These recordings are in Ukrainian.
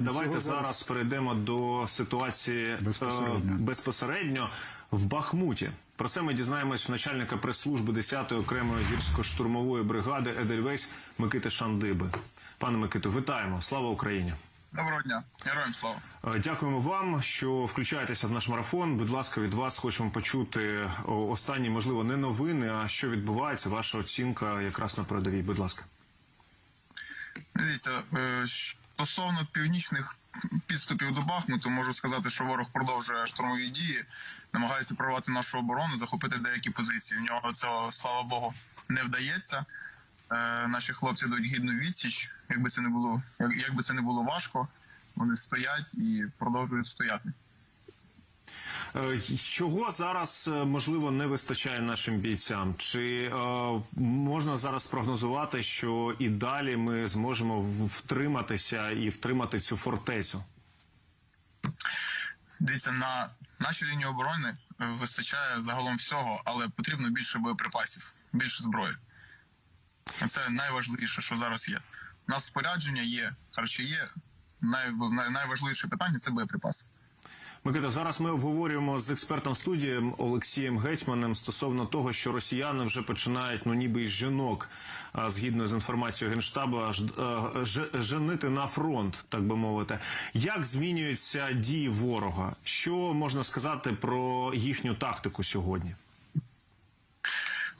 Давайте Цього зараз перейдемо до ситуації е, Безпосередньо. безпосередньо в Бахмуті. Про це ми дізнаємось в начальника прес-служби 10-ї окремої гірсько-штурмової бригади Едельвейс Микити Шандиби. Пане Микиту, вітаємо! Слава Україні! Доброго дня, героям слава. Е, Дякуємо вам, що включаєтеся в наш марафон. Будь ласка, від вас хочемо почути останні, можливо, не новини, а що відбувається. Ваша оцінка якраз на передовій. Будь ласка. Дивіться, е, стосовно північних підступів до Бахмуту, можу сказати, що ворог продовжує штурмові дії, намагається прорвати нашу оборону, захопити деякі позиції. В нього цього, слава Богу, не вдається. Е, Наші хлопці дають гідну відсіч. Якби це не було, як- якби це не було важко, вони стоять і продовжують стояти. Е, Чого зараз е, можливо не вистачає нашим бійцям? Чи е, можна зараз спрогнозувати, що і далі ми зможемо втриматися і втримати цю фортецю? Дивіться, на нашій лінії оборони вистачає загалом всього, але потрібно більше боєприпасів, більше зброї. Це найважливіше, що зараз є. У нас спорядження є, харчі є. Най- найважливіше питання це боєприпаси. Микита, зараз ми обговорюємо з експертом студії Олексієм Гетьманом стосовно того, що росіяни вже починають, ну ніби й жінок, згідно з інформацією генштабу, е, женити на фронт, так би мовити. Як змінюються дії ворога? Що можна сказати про їхню тактику сьогодні?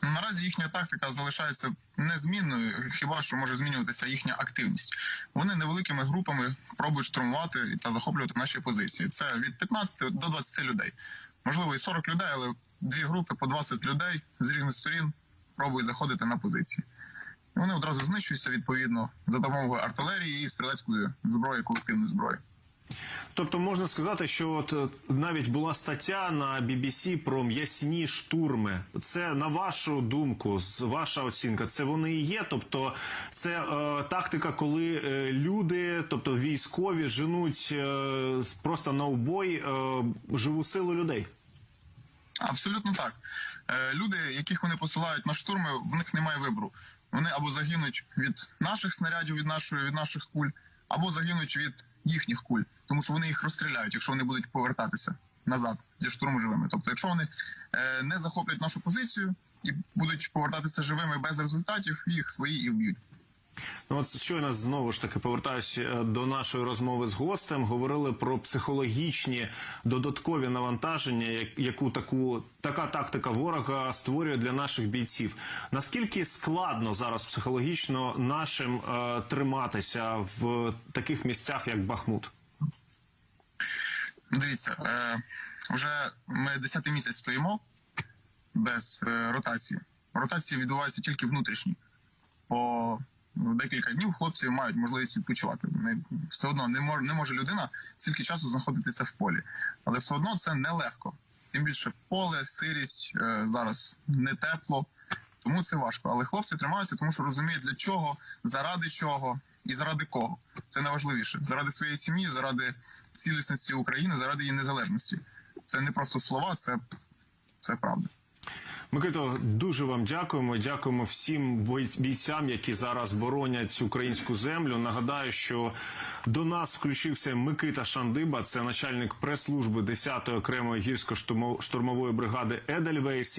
Наразі їхня тактика залишається незмінною, хіба що може змінюватися їхня активність. Вони невеликими групами пробують штурмувати та захоплювати наші позиції. Це від 15 до 20 людей. Можливо, і 40 людей, але дві групи по 20 людей з різних сторін пробують заходити на позиції. Вони одразу знищуються відповідно за допомогою артилерії і стрілецької зброї, колективної зброї. Тобто можна сказати, що от е, навіть була стаття на BBC про м'ясні штурми. Це на вашу думку, з ваша оцінка, це вони і є. Тобто, це е, тактика, коли е, люди, тобто військові, женуть е, просто на убой е, живу силу людей. Абсолютно так. Е, Люди, яких вони посилають на штурми, в них немає вибору. Вони або загинуть від наших снарядів, від нашої від наших куль, або загинуть від їхніх куль, тому що вони їх розстріляють, якщо вони будуть повертатися назад зі штурму живими. Тобто, якщо вони е, не захоплять нашу позицію і будуть повертатися живими без результатів, їх свої і вб'ють. Ну, от щойно знову ж таки повертаюся е, до нашої розмови з гостем. Говорили про психологічні додаткові навантаження, яку таку така тактика ворога створює для наших бійців. Наскільки складно зараз психологічно нашим е, триматися в таких місцях, як Бахмут? Ну, Дивіться, е, вже ми 10 місяць стоїмо без е, ротації. Ротації відбуваються тільки внутрішні. По декілька днів хлопці мають можливість відпочивати. Вони все одно не може, не може людина стільки часу знаходитися в полі, але все одно це нелегко. Тим більше поле, сирість е, зараз не тепло, тому це важко. Але хлопці тримаються, тому що розуміють для чого, заради чого і заради кого. Це найважливіше. Заради своєї сім'ї, заради цілісності України, заради її незалежності. Це не просто слова, це, це правда. Микито, дуже вам дякуємо. Дякуємо всім бійцям, які зараз боронять українську землю. Нагадаю, що до нас включився Микита Шандиба, це начальник прес-служби 10-ї окремої гірсько-штурмової бригади Едельвейс.